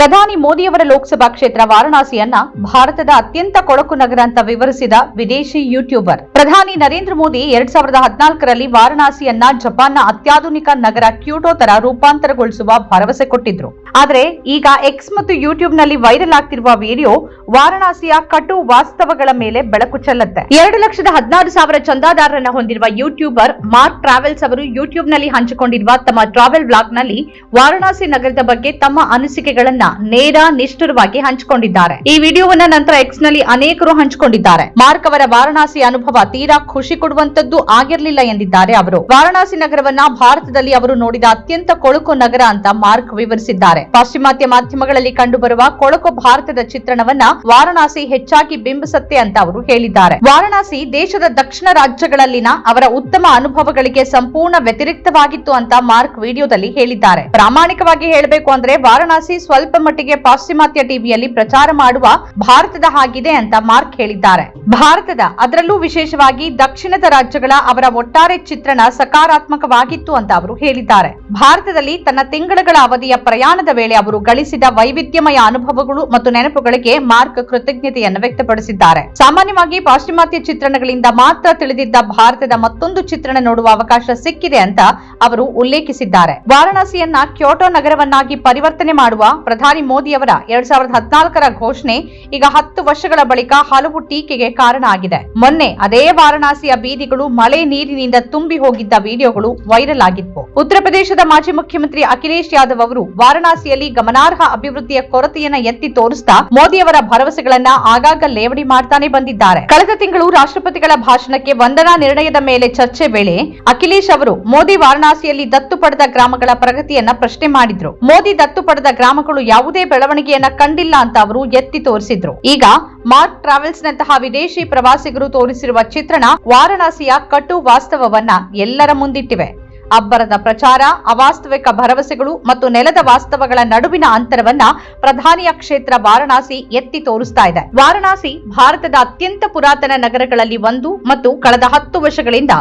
ಪ್ರಧಾನಿ ಮೋದಿಯವರ ಲೋಕಸಭಾ ಕ್ಷೇತ್ರ ವಾರಣಾಸಿಯನ್ನ ಭಾರತದ ಅತ್ಯಂತ ಕೊಳಕು ನಗರ ಅಂತ ವಿವರಿಸಿದ ವಿದೇಶಿ ಯೂಟ್ಯೂಬರ್. ಪ್ರಧಾನಿ ನರೇಂದ್ರ ಮೋದಿ ಎರಡ್ ಸಾವಿರದ ಹದಿನಾಲ್ಕರಲ್ಲಿ ವಾರಣಾಸಿಯನ್ನ ಜಪಾನ್ನ ಅತ್ಯಾಧುನಿಕ ನಗರ ಕ್ಯೂಟೋ ತರ ರೂಪಾಂತರಗೊಳಿಸುವ ಭರವಸೆ ಕೊಟ್ಟಿದ್ರು. ಆದರೆ ಈಗ ಎಕ್ಸ್ ಮತ್ತು ಯೂಟ್ಯೂಬ್ನಲ್ಲಿ ವೈರಲ್ ಆಗ್ತಿರುವ ವಿಡಿಯೋ ವಾರಣಾಸಿಯ ಕಟು ವಾಸ್ತವಗಳ ಮೇಲೆ ಬೆಳಕು ಚೆಲ್ಲುತ್ತೆ. ಎರಡು ಲಕ್ಷದ ಹದಿನಾರು ಸಾವಿರ ಚಂದಾದಾರರನ್ನ ಹೊಂದಿರುವ ಯೂಟ್ಯೂಬರ್ ಮಾರ್ಕ್ ಟ್ರಾವೆಲ್ಸ್ ಅವರು ಯೂಟ್ಯೂಬ್ನಲ್ಲಿ ಹಂಚಿಕೊಂಡಿರುವ ತಮ್ಮ ಟ್ರಾವೆಲ್ ಬ್ಲಾಗ್ನಲ್ಲಿ ವಾರಣಾಸಿ ನಗರದ ಬಗ್ಗೆ ತಮ್ಮ ಅನಿಸಿಕೆಗಳನ್ನ ನೇರ ನಿಷ್ಠುರವಾಗಿ ಹಂಚಿಕೊಂಡಿದ್ದಾರೆ. ಈ ವಿಡಿಯೋವನ್ನ ನಂತರ ಎಕ್ಸ್ನಲ್ಲಿ ಅನೇಕರು ಹಂಚಿಕೊಂಡಿದ್ದಾರೆ. ಮಾರ್ಕ್ ಅವರ ವಾರಣಾಸಿ ಅನುಭವ ತೀರಾ ಖುಷಿ ಕೊಡುವಂತದ್ದು ಆಗಿರಲಿಲ್ಲ ಎಂದಿದ್ದಾರೆ ಅವರು. ವಾರಣಾಸಿ ನಗರವನ್ನ ಭಾರತದಲ್ಲಿ ಅವರು ನೋಡಿದ ಅತ್ಯಂತ ಕೊಳಕು ನಗರ ಅಂತ ಮಾರ್ಕ್ ವಿವರಿಸಿದ್ದಾರೆ. ಪಾಶ್ಚಿಮಾತ್ಯ ಮಾಧ್ಯಮಗಳಲ್ಲಿ ಕಂಡುಬರುವ ಕೊಳಕು ಭಾರತದ ಚಿತ್ರಣವನ್ನ ವಾರಣಾಸಿ ಹೆಚ್ಚಾಗಿ ಬಿಂಬಿಸುತ್ತೆ ಅಂತ ಅವರು ಹೇಳಿದ್ದಾರೆ. ವಾರಣಾಸಿ ದೇಶದ ದಕ್ಷಿಣ ರಾಜ್ಯಗಳಲ್ಲಿನ ಅವರ ಉತ್ತಮ ಅನುಭವಗಳಿಗೆ ಸಂಪೂರ್ಣ ವ್ಯತಿರಿಕ್ತವಾಗಿತ್ತು ಅಂತ ಮಾರ್ಕ್ ವಿಡಿಯೋದಲ್ಲಿ ಹೇಳಿದ್ದಾರೆ. ಪ್ರಾಮಾಣಿಕವಾಗಿ ಹೇಳಬೇಕು ಅಂದ್ರೆ ವಾರಣಾಸಿ ಸ್ವಲ್ಪ ಮಟ್ಟಿಗೆ ಪಾಶ್ಚಿಮಾತ್ಯ ಟಿವಿಯಲ್ಲಿ ಪ್ರಚಾರ ಮಾಡುವ ಭಾರತದ ಹಾಗಿದೆ ಅಂತ ಮಾರ್ಕ್ ಹೇಳಿದ್ದಾರೆ. ಭಾರತದ ಅದರಲ್ಲೂ ವಿಶೇಷವಾಗಿ ದಕ್ಷಿಣದ ರಾಜ್ಯಗಳ ಅವರ ಒಟ್ಟಾರೆ ಚಿತ್ರಣ ಸಕಾರಾತ್ಮಕವಾಗಿತ್ತು ಅಂತ ಅವರು ಹೇಳಿದ್ದಾರೆ. ಭಾರತದಲ್ಲಿ ತನ್ನ ತಿಂಗಳುಗಳ ಅವಧಿಯ ಪ್ರಯಾಣದ ವೇಳೆ ಅವರು ಗಳಿಸಿದ ವೈವಿಧ್ಯಮಯ ಅನುಭವಗಳು ಮತ್ತು ನೆನಪುಗಳಿಗೆ ಮಾರ್ಕ್ ಕೃತಜ್ಞತೆಯನ್ನು ವ್ಯಕ್ತಪಡಿಸಿದ್ದಾರೆ. ಸಾಮಾನ್ಯವಾಗಿ ಪಾಶ್ಚಿಮಾತ್ಯ ಚಿತ್ರಣಗಳಿಂದ ಮಾತ್ರ ತಿಳಿದಿದ್ದ ಭಾರತದ ಮತ್ತೊಂದು ಚಿತ್ರಣ ನೋಡುವ ಅವಕಾಶ ಸಿಕ್ಕಿದೆ ಅಂತ ಅವರು ಉಲ್ಲೇಖಿಸಿದ್ದಾರೆ. ವಾರಣಾಸಿಯನ್ನ ಕ್ಯೋಟೋ ನಗರವನ್ನಾಗಿ ಪರಿವರ್ತನೆ ಮಾಡುವ ಪ್ರಧಾನಿ ಮೋದಿಯವರ ಎರಡ್ ಸಾವಿರದ ಹದಿನಾಲ್ಕರ ಘೋಷಣೆ ಈಗ ಹತ್ತು ವರ್ಷಗಳ ಬಳಿಕ ಹಲವು ಟೀಕೆಗೆ ಕಾರಣ ಆಗಿದೆ. ಮೊನ್ನೆ ಅದೇ ವಾರಣಾಸಿಯ ಬೀದಿಗಳು ಮಳೆ ನೀರಿನಿಂದ ತುಂಬಿ ಹೋಗಿದ್ದ ವಿಡಿಯೋಗಳು ವೈರಲ್ ಆಗಿತ್ತು ಉತ್ತರ ಪ್ರದೇಶದ ಮಾಜಿ ಮುಖ್ಯಮಂತ್ರಿ ಅಖಿಲೇಶ್ ಯಾದವ್ ಅವರು ವಾರಣಾಸಿಯಲ್ಲಿ ಗಮನಾರ್ಹ ಅಭಿವೃದ್ಧಿಯ ಕೊರತೆಯನ್ನ ಎತ್ತಿ ತೋರಿಸ್ತಾ ಮೋದಿಯವರ ಭರವಸೆಗಳನ್ನ ಆಗಾಗ ಲೇವಡಿ ಮಾಡ್ತಾನೆ ಬಂದಿದ್ದಾರೆ. ಕಳೆದ ತಿಂಗಳು ರಾಷ್ಟ್ರಪತಿಗಳ ಭಾಷಣಕ್ಕೆ ವಂದನಾ ನಿರ್ಣಯದ ಮೇಲೆ ಚರ್ಚೆ ವೇಳೆ ಅಖಿಲೇಶ್ ಅವರು ಮೋದಿ ವಾರಣಾಸಿಯಲ್ಲಿ ದತ್ತು ಪಡೆದ ಗ್ರಾಮಗಳ ಪ್ರಗತಿಯನ್ನ ಪ್ರಶ್ನೆ ಮಾಡಿದ್ರು. ಮೋದಿ ದತ್ತು ಪಡೆದ ಗ್ರಾಮಗಳು ಯಾವುದೇ ಬೆಳವಣಿಗೆಯನ್ನ ಕಂಡಿಲ್ಲ ಅಂತ ಅವರು ಎತ್ತಿ ತೋರಿಸಿದ್ರು. ಈಗ ಮಾರ್ಕ್ ಟ್ರಾವೆಲ್ಸ್ ನಂತಹ ವಿದೇಶಿ ಪ್ರವಾಸಿಗರು ತೋರಿಸಿರುವ ಚಿತ್ರಣ ವಾರಣಾಸಿಯ ಕಟು ವಾಸ್ತವವನ್ನ ಎಲ್ಲರ ಮುಂದಿಟ್ಟಿವೆ. ಅಬ್ಬರದ ಪ್ರಚಾರ, ಅವಾಸ್ತವಿಕ ಭರವಸೆಗಳು ಮತ್ತು ನೆಲದ ವಾಸ್ತವಗಳ ನಡುವಿನ ಅಂತರವನ್ನ ಪ್ರಧಾನಿಯ ಕ್ಷೇತ್ರ ವಾರಣಾಸಿ ಎತ್ತಿ ತೋರಿಸ್ತಾ ಇದೆ. ವಾರಣಾಸಿ ಭಾರತದ ಅತ್ಯಂತ ಪುರಾತನ ನಗರಗಳಲ್ಲಿ ಒಂದು ಮತ್ತು ಕಳೆದ ಹತ್ತು ವರ್ಷಗಳಿಂದ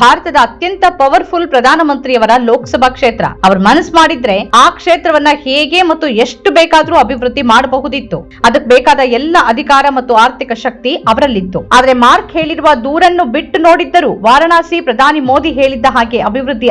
ಭಾರತದ ಅತ್ಯಂತ ಪವರ್ಫುಲ್ ಪ್ರಧಾನಮಂತ್ರಿಯವರ ಲೋಕಸಭಾ ಕ್ಷೇತ್ರ. ಅವ್ರ ಮನಸ್ಸು ಮಾಡಿದ್ರೆ ಆ ಕ್ಷೇತ್ರವನ್ನ ಹೇಗೆ ಮತ್ತು ಎಷ್ಟು ಬೇಕಾದ್ರೂ ಅಭಿವೃದ್ಧಿ ಮಾಡಬಹುದಿತ್ತು. ಅದಕ್ಕೆ ಬೇಕಾದ ಎಲ್ಲ ಅಧಿಕಾರ ಮತ್ತು ಆರ್ಥಿಕ ಶಕ್ತಿ ಅವರಲ್ಲಿತ್ತು. ಆದ್ರೆ ಮಾರ್ಕ್ ಹೇಳಿರುವ ದೂರನ್ನು ಬಿಟ್ಟು ನೋಡಿದ್ದರೂ ವಾರಣಾಸಿ ಪ್ರಧಾನಿ ಮೋದಿ ಹೇಳಿದ್ದ ಹಾಗೆ ಅಭಿವೃದ್ಧಿ